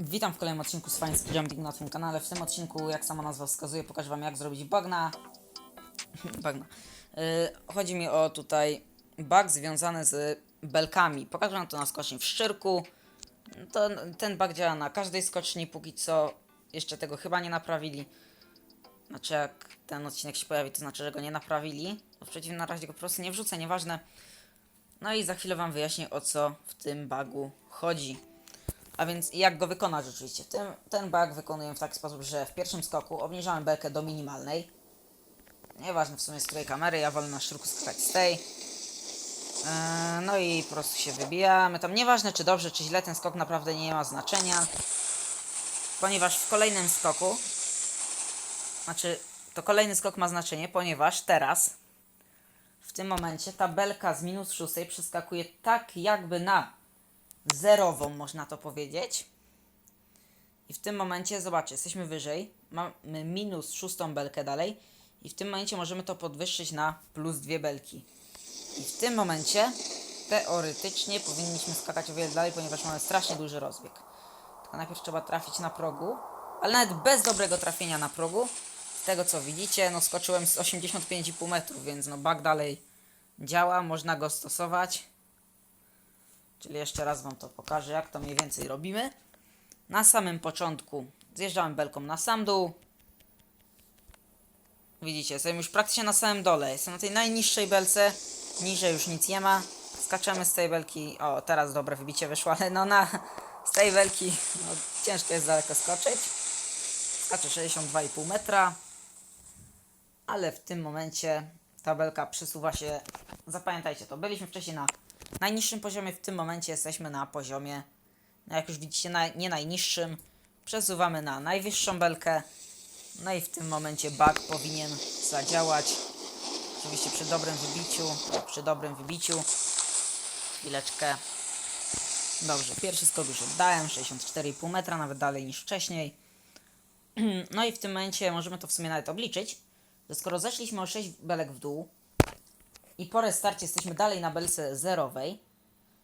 Witam w kolejnym odcinku z Fine Jumping na tym kanale. W tym odcinku, jak sama nazwa wskazuje, pokażę wam jak zrobić bagna. bagna. Yy, chodzi mi o tutaj bug związany z belkami. Pokażę wam to na skoczni w szczyrku. To, ten bug działa na każdej skoczni, póki co jeszcze tego chyba nie naprawili. Znaczy jak ten odcinek się pojawi, to znaczy, że go nie naprawili. Bo w przeciwnym razie go po prostu nie wrzucę, nieważne. No i za chwilę wam wyjaśnię o co w tym bugu chodzi. A więc jak go wykonać oczywiście? Ten, ten bug wykonuję w taki sposób, że w pierwszym skoku obniżamy belkę do minimalnej. Nieważne w sumie z której kamery, ja wolę na szczurku skakać z tej. Eee, no i po prostu się wybijamy. Tam nieważne czy dobrze, czy źle, ten skok naprawdę nie ma znaczenia. Ponieważ w kolejnym skoku, znaczy to kolejny skok ma znaczenie, ponieważ teraz w tym momencie ta belka z minus szóstej przeskakuje tak jakby na zerową, można to powiedzieć. I w tym momencie, zobaczcie, jesteśmy wyżej, mamy minus szóstą belkę dalej i w tym momencie możemy to podwyższyć na plus dwie belki. I w tym momencie teoretycznie powinniśmy skakać o wiele dalej, ponieważ mamy strasznie duży rozbieg. Tylko najpierw trzeba trafić na progu, ale nawet bez dobrego trafienia na progu, z tego co widzicie, no skoczyłem z 85,5 metrów, więc no bug dalej działa, można go stosować. Czyli jeszcze raz Wam to pokażę, jak to mniej więcej robimy. Na samym początku zjeżdżamy belką na sam dół. Widzicie, jestem już praktycznie na samym dole. Jestem na tej najniższej belce. Niżej już nic nie ma. Skaczemy z tej belki. O, teraz dobre wybicie wyszło, ale no na z tej belki no, ciężko jest daleko skoczyć. Skaczę 62,5 metra. Ale w tym momencie ta belka przesuwa się. Zapamiętajcie to. Byliśmy wcześniej na najniższym poziomie, w tym momencie jesteśmy na poziomie, no jak już widzicie, na, nie najniższym. Przesuwamy na najwyższą belkę. No i w tym momencie bug powinien zadziałać. Oczywiście przy dobrym wybiciu. Przy dobrym wybiciu. Chwileczkę. Dobrze, pierwszy skok już oddałem, 64,5 metra, nawet dalej niż wcześniej. No i w tym momencie możemy to w sumie nawet obliczyć, że skoro zeszliśmy o 6 belek w dół, i po restarcie jesteśmy dalej na belce zerowej,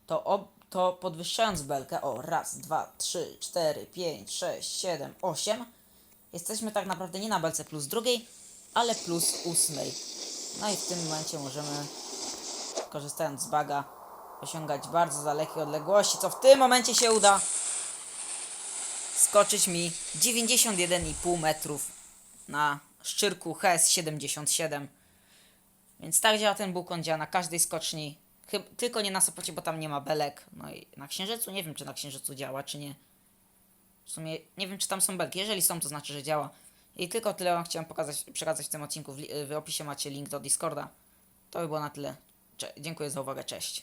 to, ob, to podwyższając belkę, o raz, dwa, trzy, cztery, pięć, sześć, siedem, osiem, jesteśmy tak naprawdę nie na belce plus drugiej, ale plus ósmej. No i w tym momencie możemy, korzystając z baga, osiągać bardzo dalekie odległości, co w tym momencie się uda skoczyć mi 91,5 metrów na szczyrku HS 77. Więc tak działa ten bóg, on działa na każdej skoczni. Chyb tylko nie na Sopocie, bo tam nie ma belek. No i na Księżycu nie wiem, czy na Księżycu działa, czy nie. W sumie nie wiem, czy tam są belki. Jeżeli są, to znaczy, że działa. I tylko tyle wam chciałem pokazać, przekazać w tym odcinku. W, w opisie macie link do Discorda. To by było na tyle. Cze- dziękuję za uwagę, cześć.